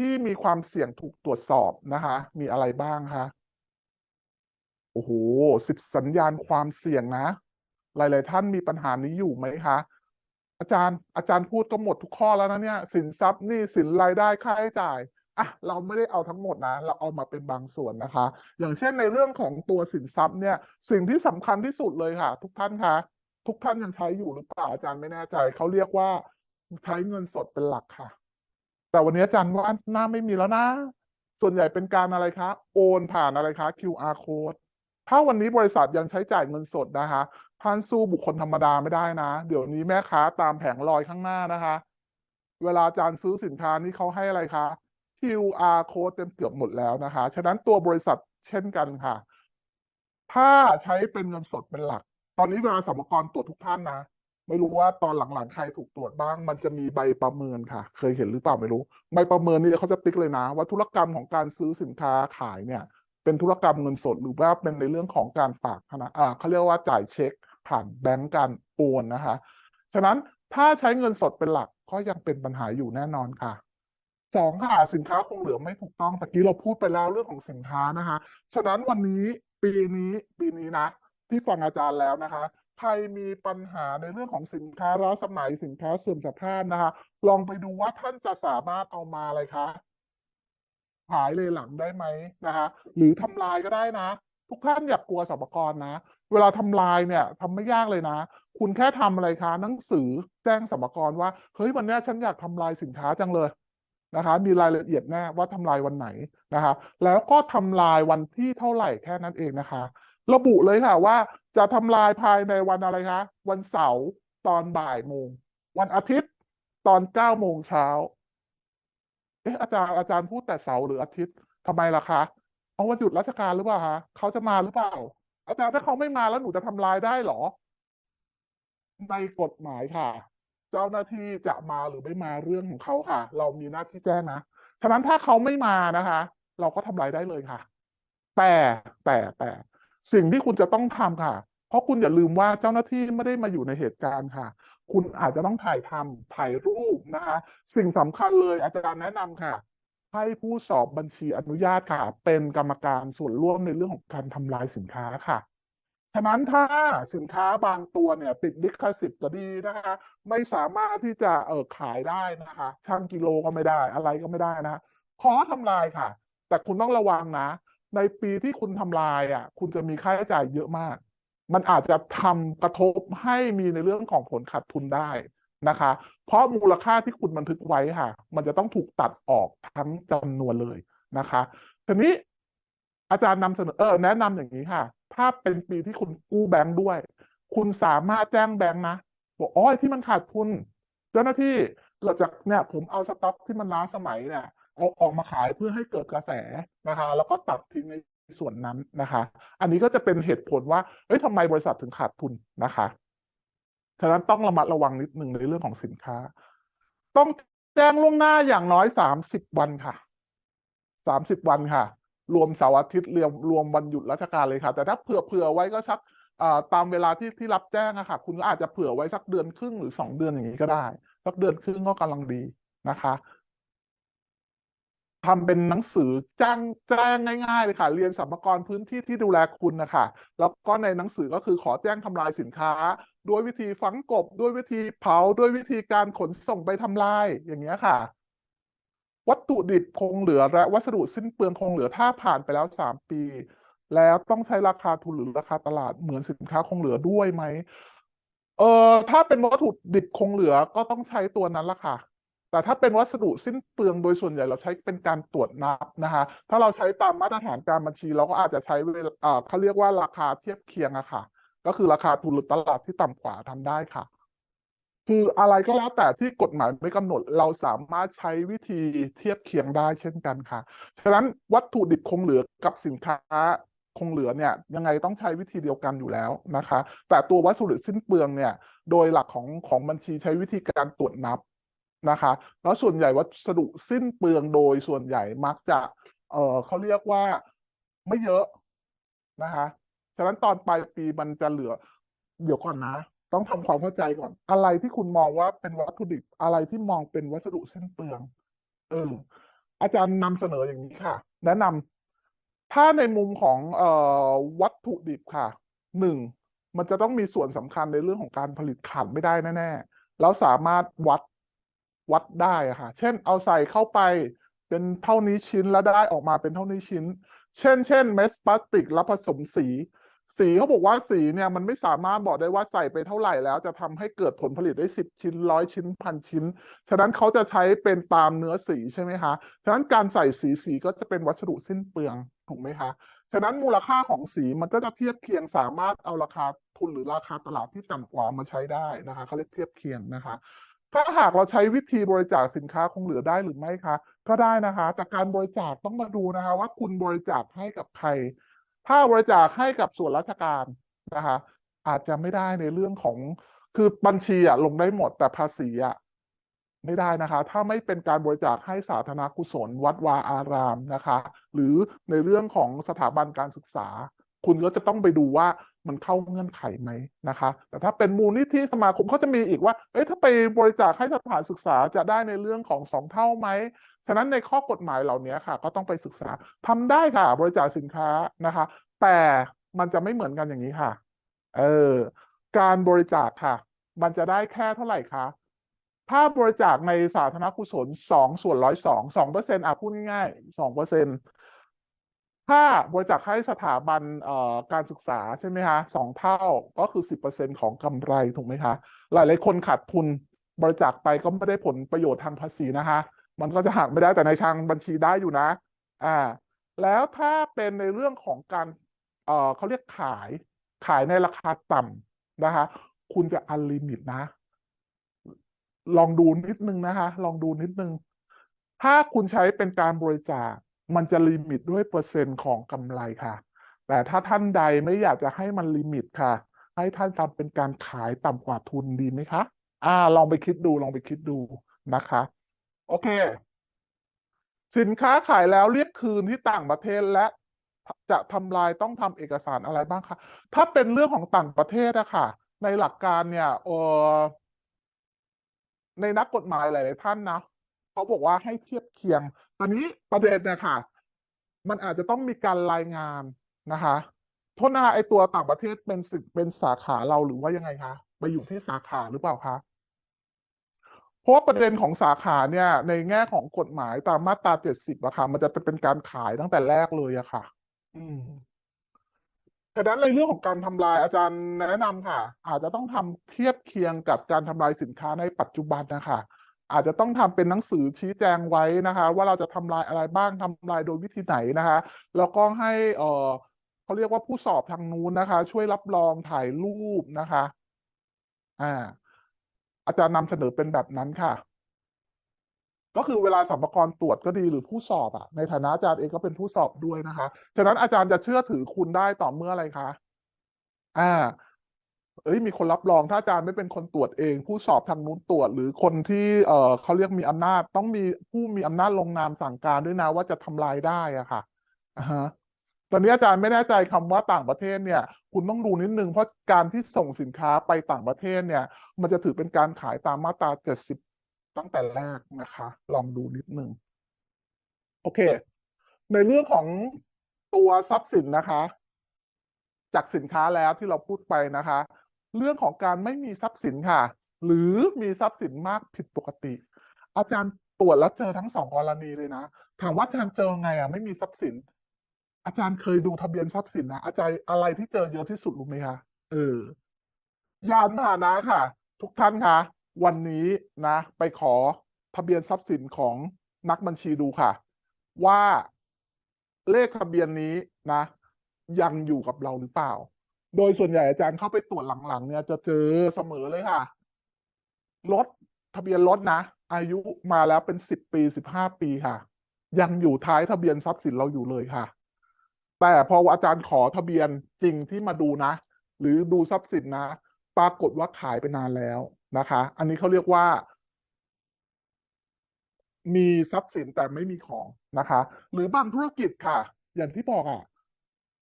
ที่มีความเสี่ยงถูกตรวจสอบนะคะ มีอะไรบ้างคะโอ้โหสิบสัญญาณความเสี่ยงนะ หลาย ๆ ท่านมีปัญหานี้อยู่ไหมคะ อาจารย์อาจารย์พูดก็หมดทุกข้อแล้วนะเนี่ย สินทรัพย์นี้สินรายได้ค่าใช้จ่ายอะเราไม่ได้เอาทั้งหมดนะ เราเอามาเป็นบางส่วนนะคะ อย่างเช่นในเรื่องของตัวสินทรัพย์เนี่ย สิ่งที่สำคัญที่สุดเลยค่ะ ทุกท่านคะทุกท่านยังใช้อยู่หรือเปล่าอาจารย์ไม่แน่ใจเขาเรียกว่าใช้เงินสดเป็นหลักค่ะ แต่วันนี้อาจารย์ว่าหน้าไม่มีแล้วนะ ส่วนใหญ่เป็นการอะไรคะ โอนผ่านอะไรคะ QR code ถ้าวันนี้บริษัทยังใช้จ่ายเงินสดนะคะท่านสู้บุคคลธรรมดาไม่ได้นะ เดี๋ยวนี้แม่ค้าตามแผงลอยข้างหน้านะคะ เวลาอาจารย์ซื้อสินค้านี่เขาให้อะไรคะ QR code เต็มเกือบหมดแล้วนะคะ ฉะนั้นตัวบริษัทเช่นกันค่ะ ถ้าใช้เป็นเงินสดเป็นหลัก ตอนนี้เวลาสมกรตรวจทุกท่านนะ ไม่รู้ว่าตอนหลังๆใครถูกตรวจบ้าง มันจะมีใบประเมินค่ะ เคยเห็นหรือเปล่าไม่รู้ ใบประเมินนี่เขาจะติ๊กเลยนะ ว่าธุรกรรมของการซื้อสินค้าขายเนี่ย เป็นธุรกรรมเงินสดหรือว่าเป็นในเรื่องของการฝากธนาอ่าเขาเรียกว่าจ่ายเช็ค ผ่านแบงก์การโอนนะคะ ฉะนั้นถ้าใช้เงินสดเป็นหลักก็ยังเป็นปัญหาอยู่แน่นอนค่ะสองค่ะสินค้าคงเหลือไม่ถูกต้องตะกี้เราพูดไปแล้วเรื่องของสินค้านะคะ ฉะนั้นวันนี้ปีนี้ปีนี้นะ ที่ฟังอาจารย์แล้วนะคะ ใครมีปัญหาในเรื่องของสินค้าล้าสมัยสินค้าเสื่อมสภาพนะคะ ลองไปดูว่าท่านจะสามารถเอามาอะไรคะขายเลยหลังได้ไหมนะคะ หรือทำลายก็ได้นะ ทุกท่านอย่ากกลัวสรรพากรนะ เวลาทำลายเนี่ยทำไม่ยากเลยนะ คุณแค่ทำอะไรคะหนังสือแจ้งสรรพากรว่าเฮ้ยวันนี้ฉันอยากทำลายสินค้าจังเลยนะคะ มีรายละเอียดแน่ว่าทำลายวันไหนนะคะ แล้วก็ทำลายวันที่เท่าไหร่แค่นั้นเองนะคะ ระบุเลยค่ะว่า จะทำลายภายในวันอะไรคะ วันเสาร์ตอนบ่ายโมง วันอาทิตย์ตอนเก้าโมงเช้า เอ๊ะอาจารย์อาจารย์พูดแต่เสาร์หรืออาทิตย์ทำไมล่ะคะเอาวันหยุดราชการหรือเปล่าคะเขาจะมาหรือเปล่า อาจารย์ถ้าเขาไม่มาแล้วหนูจะทำลายได้เหรอ ในกฎหมายค่ะ เจ้าหน้าที่จะมาหรือไม่มาเรื่องของเขาค่ะ เรามีหน้าที่แจ้งนะฉะนั้นถ้าเขาไม่มานะคะ เราก็ทำลายได้เลยค่ะ แต่แต่แต่สิ่งที่คุณจะต้องทำค่ะ เพราะคุณอย่าลืมว่าเจ้าหน้าที่ไม่ได้มาอยู่ในเหตุการณ์ค่ะ คุณอาจจะต้องถ่ายทำถ่ายรูปนะคะ สิ่งสำคัญเลยอาจารย์แนะนำค่ะ ให้ผู้สอบบัญชีอนุญาตค่ะ เป็นกรรมการส่วนร่วมในเรื่องของการทำลายสินค้าค่ะฉะนั้นถ้าสินค้าบางตัวเนี่ยติดลิขสิทธิ์ก็ดีนะคะ ไม่สามารถที่จะเออขายได้นะคะช่างกิโลก็ไม่ได้อะไรก็ไม่ได้นะขอทำลายค่ะ แต่คุณต้องระวังนะ ในปีที่คุณทำลายอะ คุณจะมีค่าใช้จ่ายเยอะมาก มันอาจจะทำกระทบให้มีในเรื่องของผลขาดทุนได้นะคะ เพราะมูลค่าที่คุณบันทึกไว้ค่ะ มันจะต้องถูกตัดออกทั้งจำนวนเลยนะคะทีนี้อาจารย์นำเสนอเออแนะนำอย่างนี้ค่ะ ถ้าเป็นปีที่คุณกู้แบงค์ด้วย คุณสามารถแจ้งแบงค์นะบอกอ๋อที่มันขาดทุน เจ้าหน้าที่เราจะเนี่ยผมเอาสต็อกที่มันล้าสมัยเนี่ยเอาออกมาขายเพื่อให้เกิดกระแสนะคะ แล้วก็ตัดทิ้งใน ส่วนนั้นนะคะ อันนี้ก็จะเป็นเหตุผลว่าเอ้ยทำไมบริษัทถึงขาดทุนนะคะฉะนั้นต้องระมัดระวังนิดนึงในเรื่องของสินค้า ต้องแจ้งล่วงหน้าอย่างน้อยสามสิบวันค่ะสามสิบวันค่ะ รวมเสาร์อาทิตย์รวมรวมวันหยุดราชการเลยค่ะ แต่ถ้าเผื่อเผื่อไว้ก็สักตามเวลาที่ที่รับแจ้งอะค่ะ คุณก็อาจจะเผื่อไว้สักเดือนครึ่งหรือสองเดือนอย่างนี้ก็ได้ สักเดือนครึ่งก็กำลังดีนะคะ ทำเป็นหนังสือจ้างแจ้งง่ายๆเลยค่ะ เรียนสรรพากรพื้นที่ที่ดูแลคุณนะคะแล้วก็ในหนังสือก็คือขอแจ้งทำลายสินค้า ด้วยวิธีฝังกบ ด้วยวิธีเผา ด้วยวิธีการขนส่งไปทำลายอย่างเงี้ยค่ะ วัตถุดิบคงเหลือและวัสดุสิ้นเปลืองคงเหลือถ้าผ่านไปแล้วสามปี แล้วต้องใช้ราคาทุนหรือราคาตลาดเหมือนสินค้าคงเหลือด้วยไหมเออถ้าเป็นวัตถุดิบคงเหลือก็ต้องใช้ตัวนั้นละค่ะ แต่ถ้าเป็นวัสดุสิ้นเปลืองโดยส่วนใหญ่เราใช้เป็นการตรวจนับนะคะ ถ้าเราใช้ตามมาตรฐานการบัญชี เราก็อาจจะใช้เวลาเขาเรียกว่าราคาเทียบเคียงอะค่ะ ก็คือราคาทุนหรือตลาดที่ต่ำกว่าทำได้ค่ะ คืออะไรก็แล้วแต่ที่กฎหมายไม่กำหนด เราสามารถใช้วิธีเทียบเคียงได้เช่นกันค่ะ ฉะนั้นวัตถุดิบคงเหลือกับสินค้าคงเหลือเนี่ยยังไงต้องใช้วิธีเดียวกันอยู่แล้วนะคะ แต่ตัววัสดุสิ้นเปลืองเนี่ย โดยหลักของของบัญชีใช้วิธีการตรวจนับ นะคะ แล้วส่วนใหญ่วัสดุสิ้นเปลืองโดยส่วนใหญ่มักจะ เออเขาเรียกว่าไม่เยอะนะคะฉะนั้นตอนปลายปีมันจะเหลือ เดี๋ยวก่อนนะ ต้องทำความเข้าใจก่อน อะไรที่คุณมองว่าเป็นวัตถุดิบอะไรที่มองเป็นวัสดุสิ้นเปลืองเอออาจารย์นำเสนออย่างนี้ค่ะ แนะนำถ้าในมุมของเอ่อวัตถุดิบค่ะหนึ่งมันจะต้องมีส่วนสำคัญในเรื่องของการผลิตขาดไม่ได้แน่ๆแล้วสามารถวัด วัดได้อะค่ะเช่นเอาใส่เข้าไปเป็นเท่านี้ชิ้นแล้วได้ออกมาเป็นเท่านี้ชิ้น เช่น เช่นเมสพลาสติกแล้วผสมสี สีเขาบอกว่าสีเนี่ยมันไม่สามารถบอกได้ว่าใส่ไปเท่าไหร่แล้วจะทำให้เกิดผลผลิตได้สิบชิ้นร้อยชิ้นพันชิ้น ฉะนั้นเขาจะใช้เป็นตามเนื้อสีใช่ไหมคะ ฉะนั้นการใส่สีสีก็จะเป็นวัสดุสิ้นเปลืองถูกไหมคะ ฉะนั้นมูลค่าของสีมันก็จะเทียบเคียงสามารถเอาราคาทุนหรือราคาตลาดที่ต่ำกว่ามาใช้ได้นะคะเขาเรียกเทียบเคียงนะคะ ถ้าหากเราใช้วิธีบริจาคสินค้าคงเหลือได้หรือไม่คะ ก็ได้นะคะ แต่การบริจาคต้องมาดูนะคะ ว่าคุณบริจาคให้กับใคร ถ้าบริจาคให้กับส่วนราชการนะคะ อาจจะไม่ได้ในเรื่องของคือบัญชีอะลงได้หมดแต่ภาษีอะไม่ได้นะคะ ถ้าไม่เป็นการบริจาคให้สาธารณกุศล วัดวาอารามนะคะ หรือในเรื่องของสถาบันการศึกษา คุณก็จะต้องไปดูว่า มันเข้าเงื่อนไขไหมนะคะ แต่ถ้าเป็นมูลนิธิสมาคมเขาจะมีอีกว่า เอ้ยถ้าไปบริจาคให้สถานศึกษาจะได้ในเรื่องของสองเท่าไหม ฉะนั้นในข้อกฎหมายเหล่านี้ค่ะ ก็ต้องไปศึกษาทำได้ค่ะ บริจาคสินค้านะคะ แต่มันจะไม่เหมือนกันอย่างนี้ค่ะ เออ การบริจาคค่ะ มันจะได้แค่เท่าไหร่คะถ้าบริจาคในสาธารณกุศลสองส่วนร้อยสองสองเปอร์เซ็นต์อะพูดง่ายๆสองเปอร์เซ็นต์ ถ้าบริจาคให้สถาบันการศึกษาใช่ไหมคะสองเท่าก็คือสิบเปอร์เซ็นต์ของกำไรถูกไหมคะ หลายๆคนขาดทุนบริจาคไปก็ไม่ได้ผลประโยชน์ทางภาษีนะคะ มันก็จะหักไม่ได้แต่ในทางบัญชีได้อยู่นะ อ่า แล้วถ้าเป็นในเรื่องของการเออเขาเรียกขายขายในราคาต่ำนะคะ คุณจะอันลิมิตนะ ลองดูนิดนึงนะคะ ลองดูนิดนึง ถ้าคุณใช้เป็นการบริจาค มันจะลิมิตด้วยเปอร์เซ็นต์ของกำไรค่ะ แต่ถ้าท่านใดไม่อยากจะให้มันลิมิตค่ะ ให้ท่านทำเป็นการขายต่ำกว่าทุนดีไหมคะอ่า ลองไปคิดดูลองไปคิดดูนะคะ โอเค สินค้าขายแล้วเรียกคืนที่ต่างประเทศและจะทำลายต้องทำเอกสารอะไรบ้างคะ ถ้าเป็นเรื่องของต่างประเทศอะค่ะ ในหลักการเนี่ยเออในนักกฎหมายหลาย ๆ ท่านนะเขาบอกว่าให้เทียบเคียง ตอนนี้ประเด็นเนี่ยค่ะ มันอาจจะต้องมีการรายงานนะคะโทษนะคะไอตัวต่างประเทศเป็นสิเป็นสาขาเราหรือว่ายังไงคะไปอยู่ที่สาขาหรือเปล่าคะเพราะว่าประเด็นของสาขาเนี่ย ในแง่ของกฎหมายตามมาตราเจ็ดสิบอะค่ะ มันจะเป็นการขายตั้งแต่แรกเลยอะค่ะ อืมฉะนั้นในเรื่องของการทำลายอาจารย์แนะนำค่ะ อาจจะต้องทำเทียบเคียงกับการทำลายสินค้าในปัจจุบันนะคะ อาจจะต้องทำเป็นหนังสือชี้แจงไว้นะคะ ว่าเราจะทำลายอะไรบ้างทำลายโดยวิธีไหนนะคะ แล้วก็ให้เออเขาเรียกว่าผู้สอบทางนู้นนะคะ ช่วยรับรองถ่ายรูปนะคะ อ่า อาจารย์นำเสนอเป็นแบบนั้นค่ะ ก็คือเวลาสัมภาระตรวจก็ดีหรือผู้สอบอะในฐานะอาจารย์เองก็เป็นผู้สอบด้วยนะคะ ฉะนั้นอาจารย์จะเชื่อถือคุณได้ต่อเมื่ออะไรคะ อ่า เอ้ยมีคนรับรองถ้าอาจารย์ไม่เป็นคนตรวจเอง ผู้สอบทางนู้นตรวจ หรือคนที่เออเขาเรียกมีอำนาจ ต้องมีผู้มีอำนาจลงนามสั่งการด้วยนะว่าจะทำลายได้อะค่ะอ่าฮะตอนนี้อาจารย์ไม่แน่ใจคำว่าต่างประเทศเนี่ย คุณต้องดูนิดนึงเพราะการที่ส่งสินค้าไปต่างประเทศเนี่ย มันจะถือเป็นการขายตามมาตราเจ็ดสิบตั้งแต่แรกนะคะ ลองดูนิดนึงโอเค ในเรื่องของตัวทรัพย์สินนะคะ จากสินค้าแล้วที่เราพูดไปนะคะ เรื่องของการไม่มีทรัพย์สินค่ะ หรือมีทรัพย์สินมากผิดปกติ อาจารย์ตรวจแล้วเจอทั้งสองกรณีเลยนะ ถามว่าอาจารย์เจอไงอะไม่มีทรัพย์สิน อาจารย์เคยดูทะเบียนทรัพย์สินนะอาจารย์อะไรที่เจอเยอะที่สุดรู้ไหมคะเออยานพาหนะค่ะ ทุกท่านคะวันนี้นะ ไปขอทะเบียนทรัพย์สินของนักบัญชีดูค่ะ ว่าเลขทะเบียนนี้นะ ยังอยู่กับเราหรือเปล่า โดยส่วนใหญ่อาจารย์เข้าไปตรวจหลังๆ เนี่ยจะเจอเสมอเลยค่ะรถทะเบียนรถนะ อายุมาแล้วเป็นสิบปีสิบห้าปีค่ะ ยังอยู่ท้ายทะเบียนทรัพย์สินเราอยู่เลยค่ะ แต่พออาจารย์ขอทะเบียนจริงที่มาดูนะ หรือดูทรัพย์สินนะ ปรากฏว่าขายไปนานแล้วนะคะ อันนี้เขาเรียกว่า มีทรัพย์สินแต่ไม่มีของนะคะ หรือบางธุรกิจค่ะ อย่างที่บอกอะ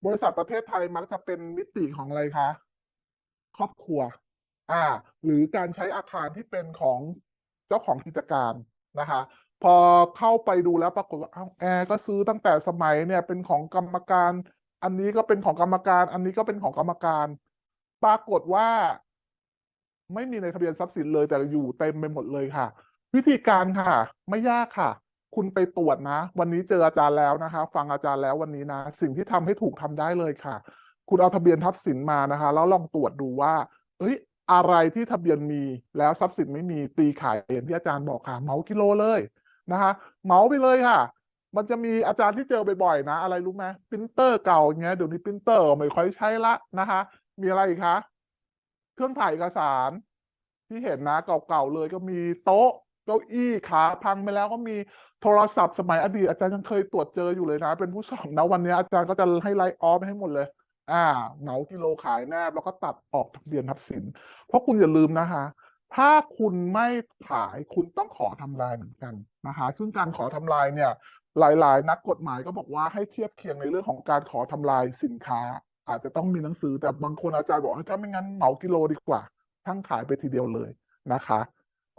บริษัทประเทศไทยมักจะเป็นมิติของอะไรคะ ครอบครัว อ่า หรือการใช้อาคารที่เป็นของเจ้าของกิจการนะคะ พอเข้าไปดูแล้วปรากฏว่าเอาแอร์ก็ซื้อตั้งแต่สมัยเนี่ยเป็นของกรรมการ อันนี้ก็เป็นของกรรมการ อันนี้ก็เป็นของกรรมการ ปรากฏว่า ไม่มีในทะเบียนทรัพย์สินเลยแต่อยู่เต็มไปหมดเลยค่ะ วิธีการค่ะ ไม่ยากค่ะ คุณไปตรวจนะ วันนี้เจออาจารย์แล้วนะคะ ฟังอาจารย์แล้ววันนี้นะ สิ่งที่ทำให้ถูกทำได้เลยค่ะ คุณเอาทะเบียนทรัพย์สินมานะคะ แล้วลองตรวจดูว่า เอ้ย อะไรที่ทะเบียนมีแล้วทรัพย์สินไม่มีตีขายอย่างที่อาจารย์บอกค่ะ เมากิโลเลยนะคะ เมาไปเลยค่ะ มันจะมีอาจารย์ที่เจอบ่อยๆนะ อะไรรู้ไหมปรินเตอร์เก่าอย่างเงี้ยเดี๋ยวนี้ปรินเตอร์ไม่ค่อยใช้ละนะคะ มีอะไรอีกคะเครื่องถ่ายเอกสารที่เห็นนะเก่าๆเลยก็มีโต๊ะ เก้าอี้ขาพังไปแล้วก็มีโทรศัพท์สมัยอดีตอาจารย์ยังเคยตรวจเจออยู่เลยนะ เป็นผู้สอนนะวันนี้อาจารย์ก็จะให้ไลฟ์ออฟให้หมดเลย อ่าเหมากิโลขายแนบแล้วก็ตัดออกทะเบียนทรัพย์สิน เพราะคุณอย่าลืมนะคะ ถ้าคุณไม่ขายคุณต้องขอทำลายเหมือนกันนะคะซึ่งการขอทำลายเนี่ยหลาย ๆ นักกฎหมายก็บอกว่าให้เทียบเคียงในเรื่องของการขอทำลายสินค้า อาจจะต้องมีหนังสือแต่บางคนอาจารย์บอกว่าถ้าไม่งั้นเหมากิโลดีกว่า ทั้งขายไปทีเดียวเลยนะคะ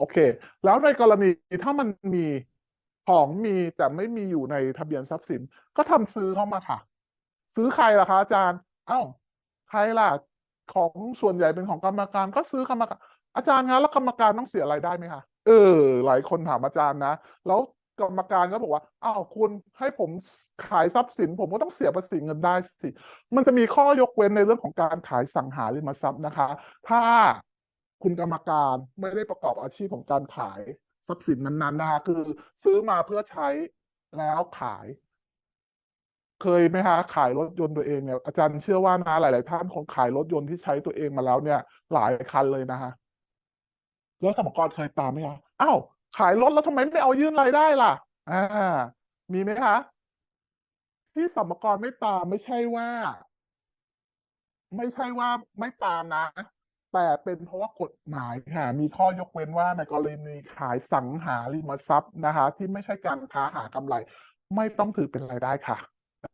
โอเค แล้วในกรณีถ้ามันมีของมีแต่ไม่มีอยู่ในทะเบียนทรัพย์สิน ก็ทำซื้อเข้ามาค่ะ ซื้อใครล่ะคะอาจารย์เอ้าใครล่ะของส่วนใหญ่เป็นของกรรมการก็ซื้อกรรมการอาจารย์งั้นแล้วกรรมการต้องเสียรายได้ไหมคะเออ หลายคนถามอาจารย์นะ แล้วกรรมการก็บอกว่าอ้าวคุณให้ผมขายทรัพย์สิน ผมก็ต้องเสียภาษีเงินได้สิ มันจะมีข้อยกเว้นในเรื่องของการขายสังหาริมทรัพย์นะคะ ถ้า คุณกรรมการไม่ได้ประกอบอาชีพของการขายทรัพย์สินนั้นๆนะคะคือซื้อมาเพื่อใช้แล้วขาย เคยไหมคะขายรถยนต์ตัวเองเนี่ยอาจารย์เชื่อว่านะหลาย ๆ ท่านคงขายรถยนต์ที่ใช้ตัวเองมาแล้วเนี่ย หลายคันเลยนะคะแล้วสมกรเคยตามไหมคะอ้าวขายรถแล้วทำไมไม่เอายื่นรายได้ล่ะ อ่า มีไหมคะที่สมกรไม่ตามไม่ใช่ว่า ไม่ใช่ว่าไม่ตามนะ แต่เป็นเพราะว่ากฎหมายค่ะมีข้อยกเว้นว่าในกรณีขายสังหาริมทรัพย์นะคะ ที่ไม่ใช่การค้าหากำไร ไม่ต้องถือเป็นรายได้ค่ะ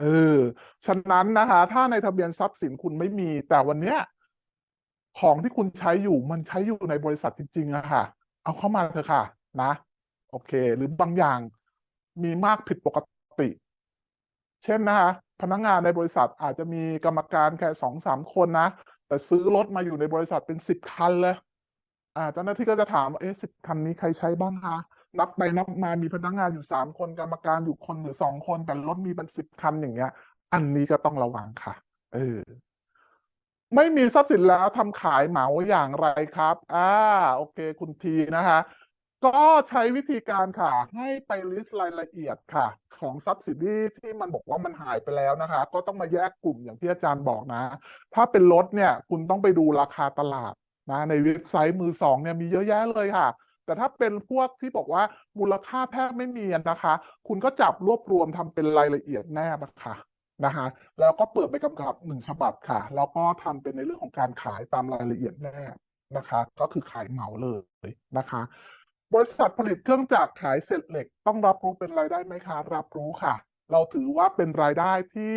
เออฉะนั้นนะคะ ถ้าในทะเบียนทรัพย์สินคุณไม่มี แต่วันเนี้ยของที่คุณใช้อยู่มันใช้อยู่ในบริษัทจริงๆอะค่ะ เอาเข้ามาเถอะค่ะ นะ โอเค หรือบางอย่างมีมากผิดปกติ เช่นนะคะ พนักงานในบริษัทอาจจะมีกรรมการแค่สองสามคนนะ แต่ซื้อรถมาอยู่ในบริษัทเป็นสิบคันเลยอ่าเจ้าหน้าที่ก็จะถามว่าเอ๊ะสิบคันนี้ใครใช้บ้างคะนับไปนับมามีพนักงานอยู่สามคนกรรมการอยู่คนหรือสองคน แต่รถมีเป็นสิบคันอย่างเงี้ย อันนี้ก็ต้องระวังค่ะ เออ ไม่มีทรัพย์สินแล้วทำขายเหมาอย่างไรครับ อ่า โอเค คุณทีนะคะ ก็ใช้วิธีการค่ะ ให้ไปลิสต์รายละเอียดค่ะ ของทรัพย์สินที่ที่มันบอกว่ามันหายไปแล้วนะคะ ก็ต้องมาแยกกลุ่มอย่างที่อาจารย์บอกนะ ถ้าเป็นรถเนี่ยคุณต้องไปดูราคาตลาดนะในเว็บไซต์มือสองเนี่ยมีเยอะแยะเลยค่ะ แต่ถ้าเป็นพวกที่บอกว่ามูลค่าแทบไม่มีนะคะ คุณก็จับรวบรวมทำเป็นรายละเอียดแนบอะค่ะนะคะแล้วก็เปิดไปกำกับหนึ่งฉบับค่ะ แล้วก็ทำเป็นในเรื่องของการขายตามรายละเอียดแนบนะคะ ก็คือขายเหมาเลยนะคะ บริษัทผลิตเครื่องจักรขายเศษเหล็ก ต้องรับรู้เป็นรายได้ไหมคะ รับรู้ค่ะ เราถือว่าเป็นรายได้ที่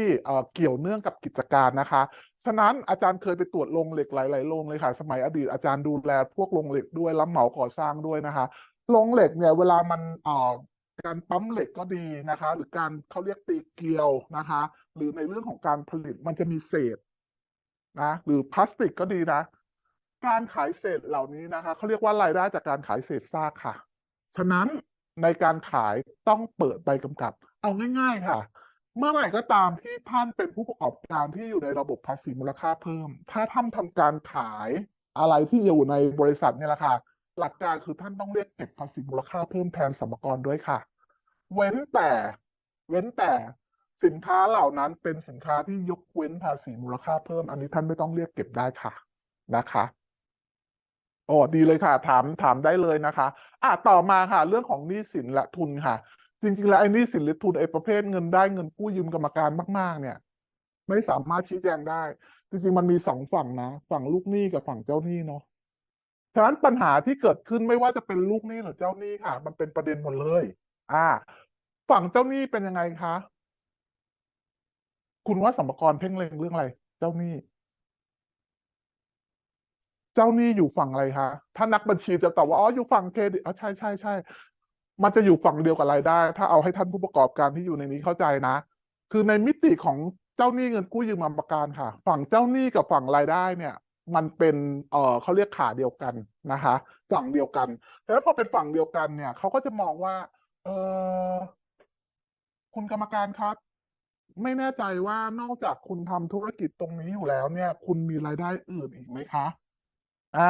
เกี่ยวเนื่องกับกิจการนะคะ ฉะนั้นอาจารย์เคยไปตรวจโรงเหล็กหลายๆโรงเลยค่ะ สมัยอดีตอาจารย์ดูแลพวกโรงเหล็กด้วยรับเหมาก่อสร้างด้วยนะคะโรงเหล็กเนี่ยเวลามันเอ่อการปั๊มเหล็กก็ดีนะคะ หรือการเขาเรียกตีเกลียวนะคะ หรือในเรื่องของการผลิตมันจะมีเศษนะหรือพลาสติกก็ดีนะ การขายเศษเหล่านี้นะคะเขาเรียกว่ารายได้จากการขายเศษซากค่ะ ฉะนั้นในการขายต้องเปิดใบกำกับ เอาง่าย ๆ ค่ะ เมื่อไหร่ก็ตามที่ท่านเป็นผู้ประกอบการที่อยู่ในระบบภาษีมูลค่าเพิ่ม ถ้าท่านทำการขายอะไรที่อยู่ในบริษัทเนี่ยแหละค่ะ หลักการคือท่านต้องเรียกเก็บภาษีมูลค่าเพิ่มแทนสรรพากรด้วยค่ะ เว้นแต่ เว้นแต่สินค้าเหล่านั้นเป็นสินค้าที่ยกเว้นภาษีมูลค่าเพิ่ม อันนี้ท่านไม่ต้องเรียกเก็บได้ค่ะนะคะ โอ้ดีเลยค่ะ ถามถามได้เลยนะคะ อะต่อมาค่ะ เรื่องของหนี้สินและทุนค่ะ จริงๆ แล้วไอ้หนี้สินหรือทุนไอ้ประเภทเงินได้เงินกู้ยืมกรรมการมาก ๆ เนี่ย ไม่สามารถชี้แจงได้ จริงๆ มันมีสองฝั่งนะ ฝั่งลูกหนี้กับฝั่งเจ้าหนี้เนาะฉะนั้นปัญหาที่เกิดขึ้นไม่ว่าจะเป็นลูกหนี้หรือเจ้าหนี้ค่ะ มันเป็นประเด็นหมดเลย อ่า ฝั่งเจ้าหนี้เป็นยังไงคะ คุณว่าสรรพากรเพ่งเล็งเรื่องอะไร เจ้าหนี้ เจ้าหนี้อยู่ฝั่งอะไรคะ ถ้านักบัญชีจะตอบว่า อ๋อ อยู่ฝั่งเครดิตอ๋อใช่ใช่ใช่ มันจะอยู่ฝั่งเดียวกับรายได้ ถ้าเอาให้ท่านผู้ประกอบการที่อยู่ในนี้เข้าใจนะ คือในมิติของเจ้าหนี้เงินกู้ยืมมาประกันค่ะ ฝั่งเจ้าหนี้กับฝั่งรายได้เนี่ย มันเป็น เออเขาเรียกขาเดียวกันนะคะ ฝั่งเดียวกัน แต่แล้วพอเป็นฝั่งเดียวกันเนี่ย เขาก็จะมองว่า เออคุณกรรมการครับไม่แน่ใจว่านอกจากคุณทำธุรกิจตรงนี้อยู่แล้วเนี่ย คุณมีรายได้อื่นอีกไหมคะ อ่า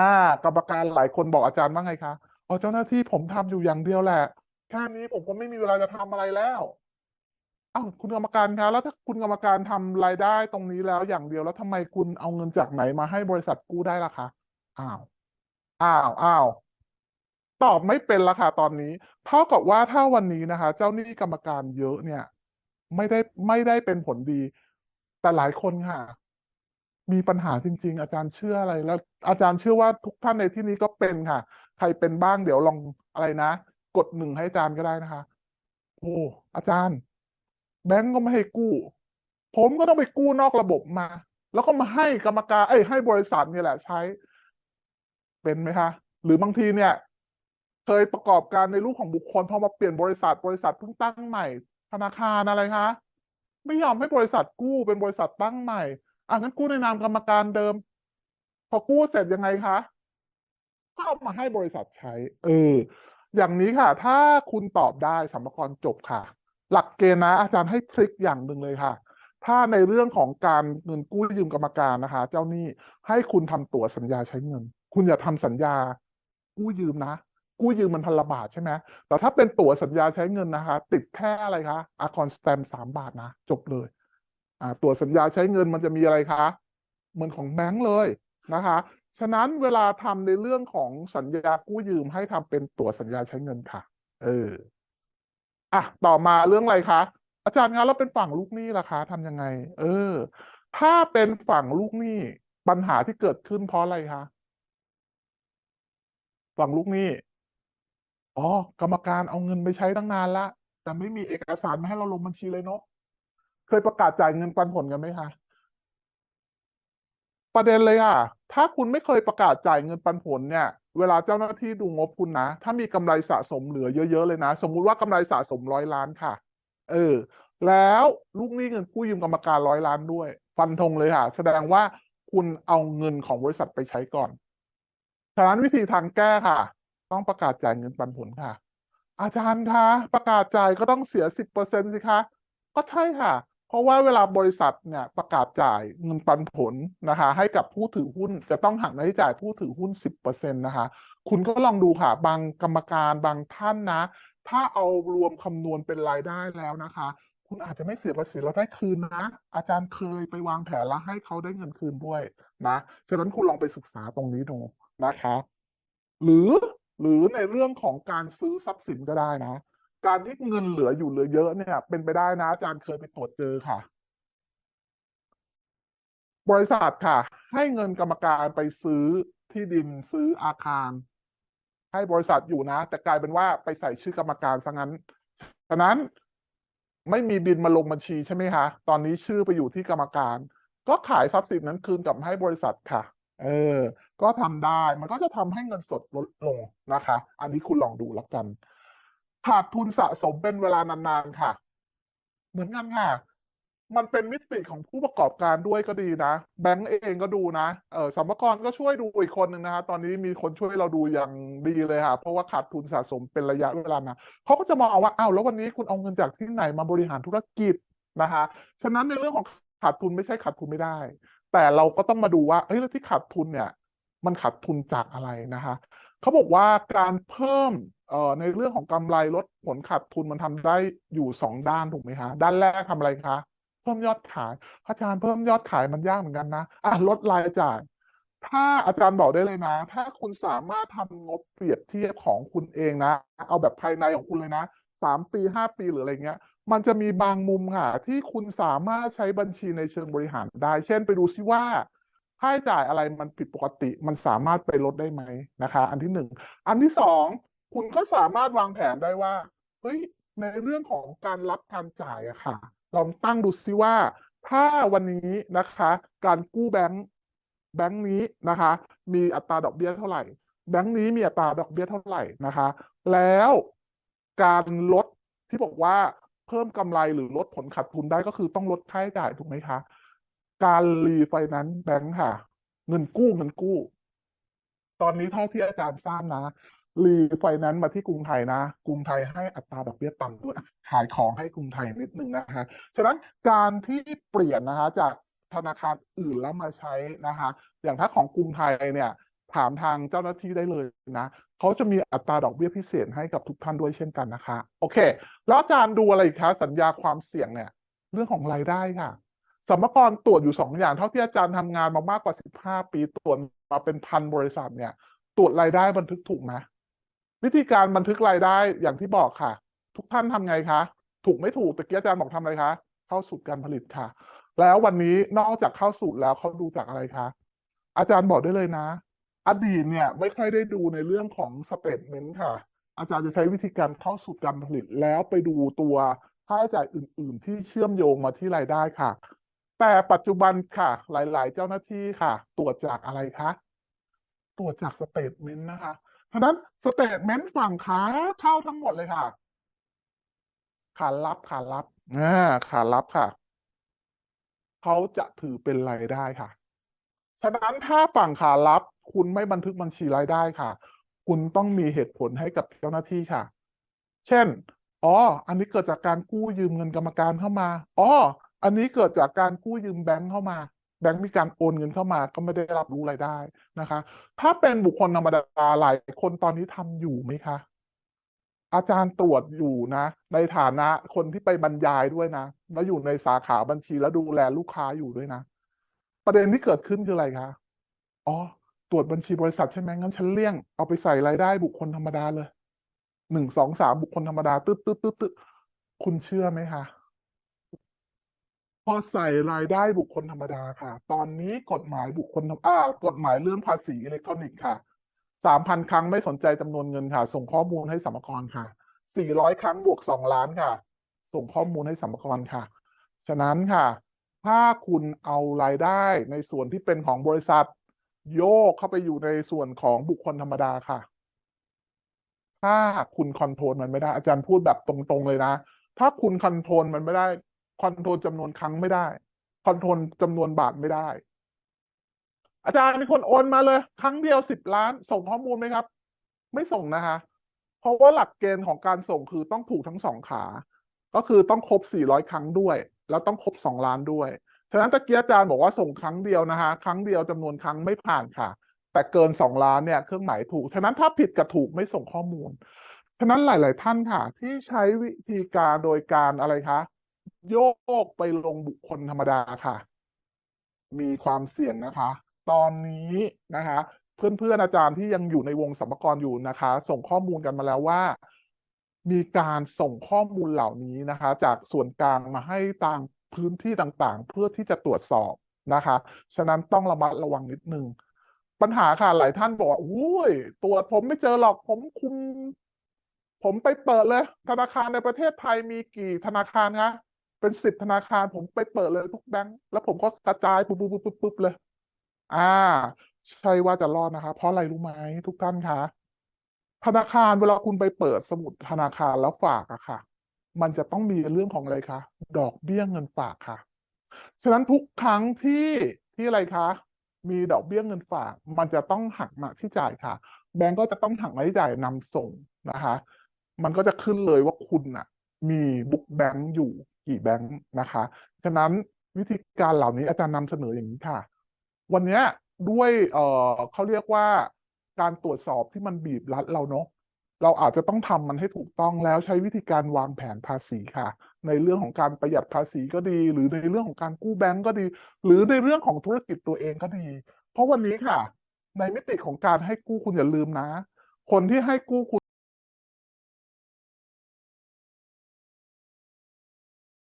กรรมการหลายคนบอกอาจารย์ว่าไงคะ อ๋อ เจ้าหน้าที่ผมทำอยู่อย่างเดียวแหละ แค่นี้ผมก็ไม่มีเวลาจะทำอะไรแล้ว อ้าว คุณกรรมการคะ แล้วถ้าคุณกรรมการทำรายได้ตรงนี้แล้วอย่างเดียว แล้วทำไมคุณเอาเงินจากไหนมาให้บริษัทกู้ได้ล่ะคะ อ้าว อ้าวอ้าวตอบไม่เป็นละค่ะตอนนี้ เท่ากับว่า ถ้าวันนี้นะคะ เจ้าหนี้กรรมการเยอะเนี่ย ไม่ได้ ไม่ได้เป็นผลดี แต่หลายคนค่ะ มีปัญหาจริง ๆ อาจารย์เชื่ออะไรแล้ว อาจารย์เชื่อว่าทุกท่านในที่นี้ก็เป็นค่ะ ใครเป็นบ้างเดี๋ยวลองอะไรนะ กดหนึ่งให้อาจารย์ก็ได้นะคะ โอ้อาจารย์ แบงก์ก็ไม่ให้กู้ ผมก็ต้องไปกู้นอกระบบมา แล้วก็มาให้กรรมการเอ้ยให้บริษัทนี่แหละใช้ เป็นไหมคะ หรือบางทีเนี่ย เคยประกอบการในรูปของบุคคลพอมาเปลี่ยนบริษัท บริษัทเพิ่งตั้งใหม่ ธนาคารอะไรคะไม่ยอมให้บริษัทกู้เป็นบริษัทตั้งใหม่ อะงั้นกู้ในนามกรรมการเดิม พอกู้เสร็จยังไงคะก็เอามาให้บริษัทใช้ เออ อย่างนี้ค่ะ ถ้าคุณตอบได้สัมภาระจบค่ะ หลักเกณฑ์นะ อาจารย์ให้ทริคอย่างหนึ่งเลยค่ะ ถ้าในเรื่องของการเงินกู้ยืมกรรมการนะคะ เจ้าหนี้ให้คุณทำตั๋วสัญญาใช้เงิน คุณอย่าทำสัญญา กู้ยืมนะกู้ยืมมันพันละบาทใช่ไหมแต่ถ้าเป็นตั๋วสัญญาใช้เงินนะคะ ติดแค่อะไรคะอาคอนสแตมสามบาทนะ จบเลย อ่าตั๋วสัญญาใช้เงินมันจะมีอะไรคะเหมือนของแบงก์เลยนะคะ ฉะนั้นเวลาทำในเรื่องของสัญญากู้ยืมให้ทำเป็นตั๋วสัญญาใช้เงินค่ะ เอออะต่อมาเรื่องอะไรคะอาจารย์คะแล้วเป็นฝั่งลูกหนี้ล่ะคะทำยังไง เออ ถ้าเป็นฝั่งลูกหนี้ปัญหาที่เกิดขึ้นเพราะอะไรคะฝั่งลูกหนี้อ๋อกรรมการเอาเงินไปใช้ตั้งนานละแต่ไม่มีเอกสารมาให้เราลงบัญชีเลยเนาะ เคยประกาศจ่ายเงินปันผลกันไหมคะ ประเด็นเลยอะ ถ้าคุณไม่เคยประกาศจ่ายเงินปันผลเนี่ย เวลาเจ้าหน้าที่ดูงบคุณนะ ถ้ามีกำไรสะสมเหลือเยอะๆเลยนะ สมมุติว่ากำไรสะสมร้อยล้านค่ะ เออ แล้วลูกหนี้เงินกู้ยืมกรรมการร้อยล้านด้วย ฟันธงเลยค่ะ แสดงว่าคุณเอาเงินของบริษัทไปใช้ก่อน ฉะนั้นวิธีทางแก้ค่ะ ต้องประกาศจ่ายเงินปันผลค่ะ อาจารย์คะประกาศจ่ายก็ต้องเสียสิบเปอร์เซ็นสิคะ ก็ใช่ค่ะ เพราะว่าเวลาบริษัทเนี่ยประกาศจ่ายเงินปันผลนะคะ ให้กับผู้ถือหุ้นจะต้องหักค่าใช้จ่ายผู้ถือหุ้นสิบเปอร์เซ็นต์นะคะ คุณก็ลองดูค่ะ บางกรรมการบางท่านนะ ถ้าเอารวมคำนวณเป็นรายได้แล้วนะคะ คุณอาจจะไม่เสียภาษีเราได้คืนนะ อาจารย์เคยไปวางแผนแล้วให้เขาได้เงินคืนด้วยนะฉะนั้นคุณลองไปศึกษาตรงนี้ดูนะคะ หรือหรือในเรื่องของการซื้อทรัพย์สินก็ได้นะ การที่เงินเหลืออยู่เหลือเยอะเนี่ย เป็นไปได้นะอาจารย์เคยไปตรวจเจอค่ะ บริษัทค่ะ ให้เงินกรรมการไปซื้อที่ดินซื้ออาคาร ให้บริษัทอยู่นะ แต่กลายเป็นว่าไปใส่ชื่อกรรมการซะงั้นฉะนั้นไม่มีบินมาลงบัญชีใช่ไหมคะ ตอนนี้ชื่อไปอยู่ที่กรรมการ ก็ขายทรัพย์สินนั้นคืนกลับให้บริษัทค่ะ เออ ก็ทำได้ มันก็จะทำให้เงินสดลดลงนะคะ อันนี้คุณลองดูแล้วกัน ขาดทุนสะสมเป็นเวลานานๆค่ะ เหมือนกันค่ะ มันเป็นมิติของผู้ประกอบการด้วยก็ดีนะ แบงก์เองก็ดูนะเออสัมภากรก็ช่วยดูอีกคนหนึ่งนะฮะตอนนี้มีคนช่วยเราดูอย่างดีเลยค่ะ เพราะว่าขาดทุนสะสมเป็นระยะเวลานานเขาก็จะมองว่าอ้าวแล้ววันนี้คุณเอาเงินจากที่ไหนมาบริหารธุรกิจนะคะฉะนั้นในเรื่องของขาดทุนไม่ใช่ขาดทุนไม่ได้ แต่เราก็ต้องมาดูว่าเฮ้ยแล้วที่ขาดทุนเนี่ย มันขาดทุนจากอะไรนะคะ เขาบอกว่าการเพิ่มเอ่อในเรื่องของกำไรลดผลขาดทุนมันทำได้อยู่สองด้านถูกไหมคะด้านแรกทำอะไรคะเพิ่มยอดขายอาจารย์เพิ่มยอดขายมันยากเหมือนกันนะอะลดรายจ่าย ถ้าอาจารย์บอกได้เลยนะ ถ้าคุณสามารถทำงบเปรียบเทียบของคุณเองนะ เอาแบบภายในของคุณเลยนะสามปีห้าปีหรืออะไรเงี้ย มันจะมีบางมุมค่ะที่คุณสามารถใช้บัญชีในเชิงบริหารได้ เช่นไปดูซิว่า ค่าใช้จ่ายอะไรมันผิดปกติ มันสามารถไปลดได้ไหมนะคะ อันที่หนึ่งอันที่สองคุณก็สามารถวางแผนได้ว่าเฮ้ยในเรื่องของการรับการจ่ายอะค่ะ ลองตั้งดูซิว่า ถ้าวันนี้นะคะ การกู้แบงค์แบงค์นี้นะคะ มีอัตราดอกเบี้ยเท่าไหร่ แบงค์นี้มีอัตราดอกเบี้ยเท่าไหร่นะคะ แล้วการลดที่บอกว่าเพิ่มกำไรหรือลดผลขาดทุนได้ก็คือต้องลดค่าใช้จ่ายถูกไหมคะ การรีไฟแนนซ์แบงค์ค่ะ เงินกู้เงินกู้ ตอนนี้เท่าที่อาจารย์ทราบนะรีไฟแนนซ์มาที่กรุงไทยนะ กรุงไทยให้อัตราดอกเบี้ยต่ำด้วยขายของให้กรุงไทยนิดนึงนะคะฉะนั้นการที่เปลี่ยนนะคะจากธนาคารอื่นแล้วมาใช้นะคะ อย่างถ้าของกรุงไทยเนี่ยถามทางเจ้าหน้าที่ได้เลยนะเขาจะมีอัตราดอกเบี้ยพิเศษให้กับทุกท่านด้วยเช่นกันนะคะ โอเค แล้วอาจารย์ดูอะไรอีกคะสัญญาความเสี่ยงเนี่ย เรื่องของรายได้ค่ะ สมรพากรตรวจอยู่สองอย่าง เท่าที่อาจารย์ทำงานมามากกว่าสิบห้าปีตรวจมาเป็นพันบริษัทเนี่ย ตรวจรายได้บันทึกถูกไหมวิธีการบันทึกรายได้อย่างที่บอกค่ะ ทุกท่านทำไงคะ ถูกไม่ถูกตะกี้อาจารย์บอกทำอะไรคะ เข้าสูตรการผลิตค่ะ แล้ววันนี้นอกจากเข้าสูตรแล้วเขาดูจากอะไรคะ อาจารย์บอกได้เลยนะ อดีตเนี่ยไม่ค่อยได้ดูในเรื่องของสเตทเมนต์ค่ะ อาจารย์จะใช้วิธีการเข้าสูตรการผลิตแล้วไปดูตัวค่าใช้จ่ายอื่น ๆ ที่เชื่อมโยงมาที่รายได้ค่ะ แต่ปัจจุบันค่ะ หลาย ๆ เจ้าหน้าที่ค่ะ ตรวจจากอะไรคะตรวจจากสเตทเมนต์นะคะเพราะฉะนั้นสเตทเมนต์ฝั่งขาเข้าทั้งหมดเลยค่ะขารับขารับอ่าขารับค่ะเขาจะถือเป็นรายได้ค่ะ ฉะนั้นถ้าฝั่งขารับ คุณไม่บันทึกบัญชีรายได้ค่ะ คุณต้องมีเหตุผลให้กับเจ้าหน้าที่ค่ะ เช่น อ๋อ อันนี้เกิดจากการกู้ยืมเงินกรรมการเข้ามา อ๋อ อันนี้เกิดจากการกู้ยืมแบงค์เข้ามา แบงค์มีการโอนเงินเข้ามา ก็ไม่ได้รับรู้รายได้นะคะ ถ้าเป็นบุคคลธรรมดาหลายคนตอนนี้ทำอยู่ไหมคะ อาจารย์ตรวจอยู่นะ ในฐานะคนที่ไปบรรยายด้วยนะ แล้วอยู่ในสาขาบัญชีแล้วดูแลลูกค้าอยู่ด้วยนะ ประเด็นที่เกิดขึ้นคืออะไรคะอ๋อตรวจบัญชีบริษัทใช่ไหมงั้นฉันเลี่ยงเอาไปใส่รายได้บุคคลธรรมดาเลยหนึ่งสองสามบุคคลธรรมดาตึ๊ดตึ๊ดตึ๊ดตึ๊ดคุณเชื่อไหมคะ อใส่รายได้บุคคลธรรมดาค่ะ ตอนนี้กฎหมายบุคคลธรรมอ่ากฎหมายเรื่องภาษีอิเล็กทรอนิกส์ค่ะสามพันครั้งไม่สนใจจำนวนเงินค่ะ ส่งข้อมูลให้สรรกรค่ะสี่ร้อยครั้งบวกสองล้านค่ะ ส่งข้อมูลให้สรรกรค่ะ ฉะนั้นค่ะ ถ้าคุณเอารายได้ในส่วนที่เป็นของบริษัท โยกเข้าไปอยู่ในส่วนของบุคคลธรรมดาค่ะ ถ้าคุณคอนโทรลมันไม่ได้อาจารย์พูดแบบตรงๆเลยนะ ถ้าคุณคอนโทรลมันไม่ได้ คอนโทรลจำนวนครั้งไม่ได้คอนโทรลจำนวนบาทไม่ได้ อาจารย์มีคนโอนมาเลย ครั้งเดียวสิบล้าน ส่งข้อมูลไหมครับ ไม่ส่งนะคะ เพราะว่าหลักเกณฑ์ของการส่งคือต้องถูกทั้งสองขา ก็คือต้องครบ400ครั้งด้วย แล้วต้องครบ2ล้านด้วยฉะนั้นตะเกียอาจารย์บอกว่าส่งครั้งเดียวนะคะ ครั้งเดียวจำนวนครั้งไม่ผ่านค่ะ แต่เกิน2ล้านเนี่ยเครื่องหมายถูก ฉะนั้นถ้าผิดกับถูกไม่ส่งข้อมูล ฉะนั้นหลาย ๆ ท่านค่ะ ที่ใช้วิธีการโดยการอะไรคะ โยกไปลงบุคคลธรรมดาค่ะ มีความเสี่ยงนะคะ ตอนนี้นะคะ เพื่อนๆอาจารย์ที่ยังอยู่ในวงสัมภากรอยู่นะคะ ส่งข้อมูลกันมาแล้วว่า มีการส่งข้อมูลเหล่านี้นะคะ จากส่วนกลางมาให้ต่างพื้นที่ต่างๆ เพื่อที่จะตรวจสอบนะคะ ฉะนั้นต้องระมัดระวังนิดนึงปัญหาค่ะหลายท่านบอกว่าอุ้ยตรวจผมไม่เจอหรอกผมคุม ผมไปเปิดเลย ธนาคารในประเทศไทยมีกี่ธนาคารคะ เป็นสิบธนาคารผมไปเปิดเลยทุกแบงค์แล้วผมก็กระจายปุ๊บปุ๊บปุ๊บปุ๊บเลย อ่า ใช่ว่าจะรอดนะคะ เพราะอะไรรู้ไหมทุกท่านคะธนาคารเวลาคุณไปเปิดสมุดธนาคารแล้วฝากอะค่ะ มันจะต้องมีเรื่องของอะไรคะดอกเบี้ยเงินฝากค่ะ ฉะนั้นทุกครั้งที่ที่อะไรคะ มีดอกเบี้ยเงินฝาก มันจะต้องหักมาที่จ่ายค่ะ แบงก์ก็จะต้องหักมาที่จ่ายนำส่งนะคะ มันก็จะขึ้นเลยว่าคุณน่ะมีบุ๊กแบงก์อยู่ กี่แบงก์นะคะฉะนั้นวิธีการเหล่านี้อาจารย์นำเสนออย่างนี้ค่ะ วันนี้ด้วยเออเขาเรียกว่าการตรวจสอบที่มันบีบรัดเราเนาะเราอาจจะต้องทำมันให้ถูกต้องแล้วใช้วิธีการวางแผนภาษีค่ะ ในเรื่องของการประหยัดภาษีก็ดี หรือในเรื่องของการกู้แบงก์ก็ดี หรือในเรื่องของธุรกิจตัวเองก็ดี เพราะวันนี้ค่ะ ในมิติของการให้กู้คุณอย่าลืมนะ คนที่ให้กู้คุณ